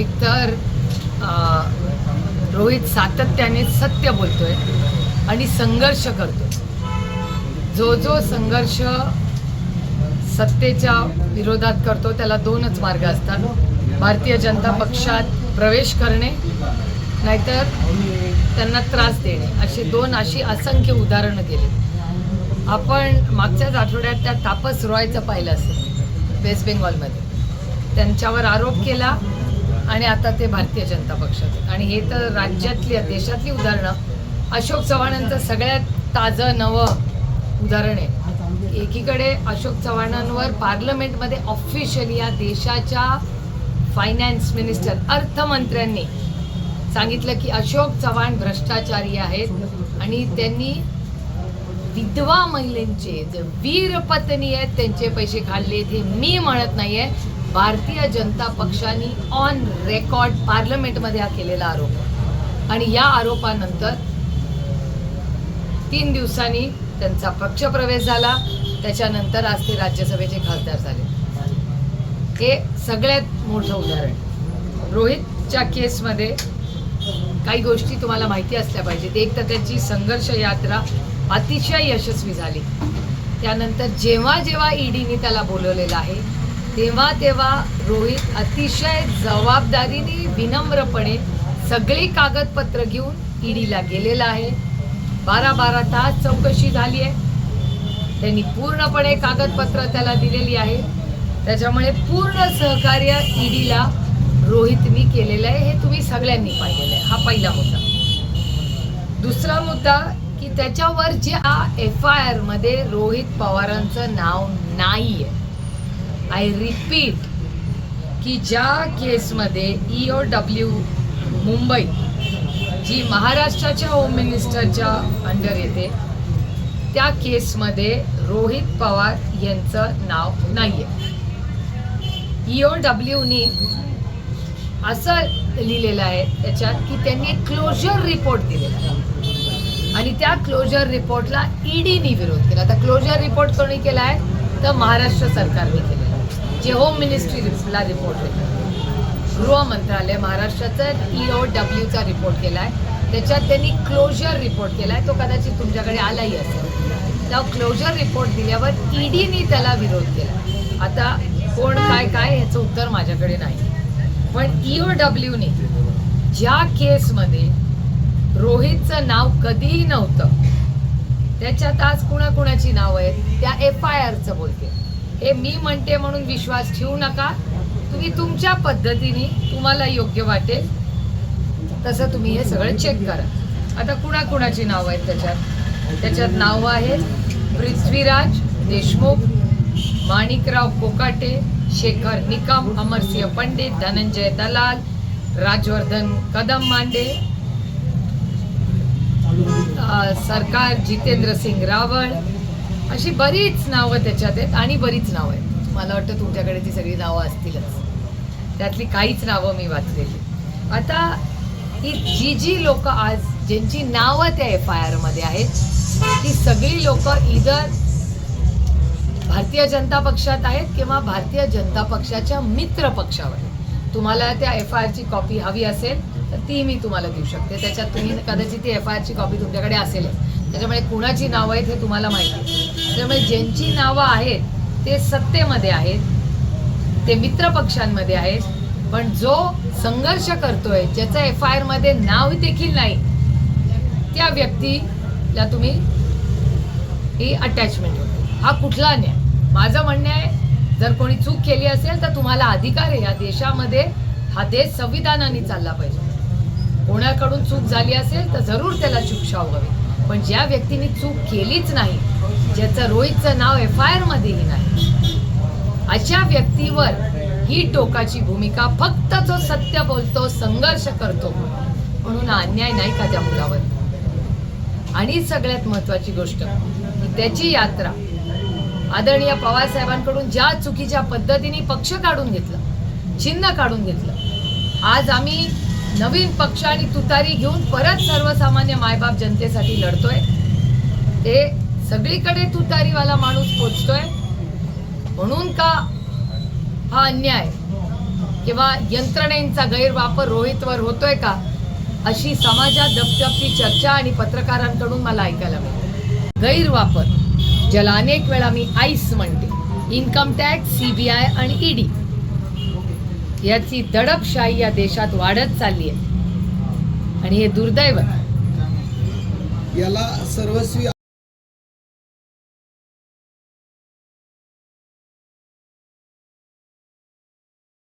एकतर अं, रोहित सातत्याने सत्य बोलतोय आणि संघर्ष करतोय. जो जो संघर्ष सत्तेच्या विरोधात करतो त्याला दोनच मार्ग असतात. भारतीय जनता पक्षात प्रवेश करणे नाहीतर त्यांना त्रास देणे. अशी दोन अशी असंख्य उदाहरणं गेली आपण मागच्याच आठवड्यात त्या तापस रॉयचं पाहिलं असेल वेस्ट बेंगॉलमध्ये. त्यांच्यावर आरोप केला आणि आता ते भारतीय जनता पक्षात आणि हे तर राज्यातली देशातली उदाहरणं. अशोक चव्हाणांचं सगळ्यात ताजं नवं उदाहरण आहे. एकीकडे अशोक चव्हाणांवर पार्लमेंटमध्ये ऑफिशियली या देशाच्या फायनान्स मिनिस्टर अर्थमंत्र्यांनी सांगितलं की अशोक चव्हाण भ्रष्टाचारी आहेत आणि त्यांनी विधवा महिलांचे जे वीरपत्नी आहेत त्यांचे पैसे काढले हे मी म्हणत नाहीये. भारतीय जनता पक्षाने ऑन रेकॉर्ड पार्लमेंटमध्ये हा केलेला आरोप. आणि या आरोपानंतर तीन दिवसांनी त्यांचा पक्षप्रवेश झाला. त्याच्यानंतर आज ते राज्यसभेचे खासदार झाले. हे सगळ्यात मोठं उदाहरण. रोहितच्या केसमध्ये काही गोष्टी तुम्हाला माहिती असल्या पाहिजेत. एक तर त्याची संघर्ष यात्रा अतिशय यशस्वी झाली. त्यानंतर जेव्हा जेव्हा ईडीने त्याला बोलवलेलं आहे तेव्हा तेव्हा रोहित अतिशय जबाबदारीने विनम्रपणे सगळी कागदपत्र घेऊन ईडीला गेलेला आहे. बारा बारा तास चौकशी झाली आहे. त्यांनी पूर्णपणे कागदपत्र त्याला दिलेली आहे. त्याच्यामुळे पूर्ण सहकार्य ईडीला रोहितनी केलेलं आहे. हे तुम्ही सगळ्यांनी पाहिलेलं आहे. हा पहिला मुद्दा. दुसरा मुद्दा की त्याच्यावर ज्या एफ आय आरमध्ये रोहित पवारांचं नाव नाही आहे आय रिपीट की ज्या केसमध्ये ई ओ डब्ल्यू मुंबई जी महाराष्ट्राच्या होम मिनिस्टरच्या अंडर येते त्या केसमध्ये रोहित पवार यांचं नाव नाही आहे ई ओ डब्ल्यूनी असं लिहिलेलं आहे त्याच्यात की त्यांनी क्लोजर रिपोर्ट दिलेला आहे. आणि त्या क्लोजर रिपोर्टला ईडीनी विरोध केला. आता क्लोजर रिपोर्ट कोणी केला आहे तर महाराष्ट्र सरकारने केला. जे होम मिनिस्ट्रीला रिपोर्ट देतात. गृह मंत्रालय महाराष्ट्राचा ई ओ डब्ल्यूचा रिपोर्ट केला आहे त्याच्यात त्यांनी क्लोजर रिपोर्ट केला आहे तो कदाचित तुमच्याकडे आलाही असेल. त्या क्लोजर रिपोर्ट दिल्यावर ईडीनी त्याला विरोध केला. आता कोण काय काय ह्याचं उत्तर माझ्याकडे नाही. पण ई ओ डब्ल्यूने ज्या केसमध्ये रोहितचं नाव कधीही नव्हतं त्याच्यात आज कुणाकुणाची नाव आहेत त्या एफ आय आरचं बोलते. हे मी म्हणते म्हणून विश्वास ठेवू नका. तुम्ही तुमच्या पद्धतीने तुम्हाला योग्य वाटेल तसं तुम्ही हे सगळं चेक करा. आता कुणाकुणाची नावं आहेत त्याच्यात? त्याच्यात नावं आहेत पृथ्वीराज देशमुख माणिकराव कोकाटे शेखर निकम अमरसिंह पंडित धनंजय दलाल राजवर्धन कदम मांडे सरकार जितेंद्र सिंग रावळ अशी बरीच नावं त्याच्यात आहेत आणि बरीच नावं आहेत. मला वाटतं तुमच्याकडे ती सगळी नावं असतीलच. त्यातली काहीच नावं मी वाचलेली. आता ही जी जी लोक आज ज्यांची नावं त्या एफ आय आरमध्ये आहेत ती सगळी लोक इधर भारतीय जनता पक्षात आहेत किंवा भारतीय जनता पक्षाच्या मित्र पक्षावर तुम्हाला त्या एफ आय आरची कॉपी हवी असेल तर ती मी तुम्हाला देऊ शकते. त्याच्यात तुम्ही कदाचित ती एफ आय आरची कॉपी तुमच्याकडे असेलच. त्याच्यामुळे कुणाची नावं आहेत हे तुम्हाला माहिती आहे. त्यामुळे ज्यांची नावं आहेत ते सत्तेमध्ये आहेत ते मित्र पक्षांमध्ये आहेत. पण जो संघर्ष करतोय ज्याचं एफ आय आरमध्ये नाव देखील नाही त्या व्यक्तीला तुम्ही ही अटॅचमेंट होते. हा कुठला न्याय माझं म्हणणं आहे जर कोणी चूक केली असेल तर तुम्हाला अधिकार आहे. या देशामध्ये हा देश संविधानाने चालला पाहिजे. कोणाकडून चूक झाली असेल तर जरूर त्याला शिक्षा व्हावी. पण ज्या व्यक्तीने चूक केलीच नाही ज्याचं रोहितचं नाव एफ आय आरमध्येही नाही अशा व्यक्तीवर ही टोकाची भूमिका फक्त जो सत्य बोलतो संघर्ष करतो म्हणून अन्याय नाही का त्या मुलावर? आणि सगळ्यात महत्वाची गोष्ट त्याची यात्रा आदरणीय पवार साहेबांकडून ज्या चुकीच्या पद्धतीने पक्ष काढून घेतलं चिन्ह काढून घेतलं आज आम्ही नवीन पक्ष आणि तुतारी घेऊन परत सर्वसामान्य मायबाप जनतेसाठी लढतोय. ते सगळीकडे तुतारीवाला माणूस पोचतोय. म्हणून का हा अन्याय किंवा यंत्रणेचा गैरवापर रोहितवर होतोय का अशी समाजात दपदपती चर्चा आणि पत्रकारांकडून मला ऐकायला मिळते. गैरवापर ज्याला अनेक वेळा मी आईस म्हणते. इन्कम टॅक्स सीबीआय आणि ईडी. याची दडपशाही या देशात वाढत चालली आहे. आणि हे दुर्दैव याला सर्वस्वी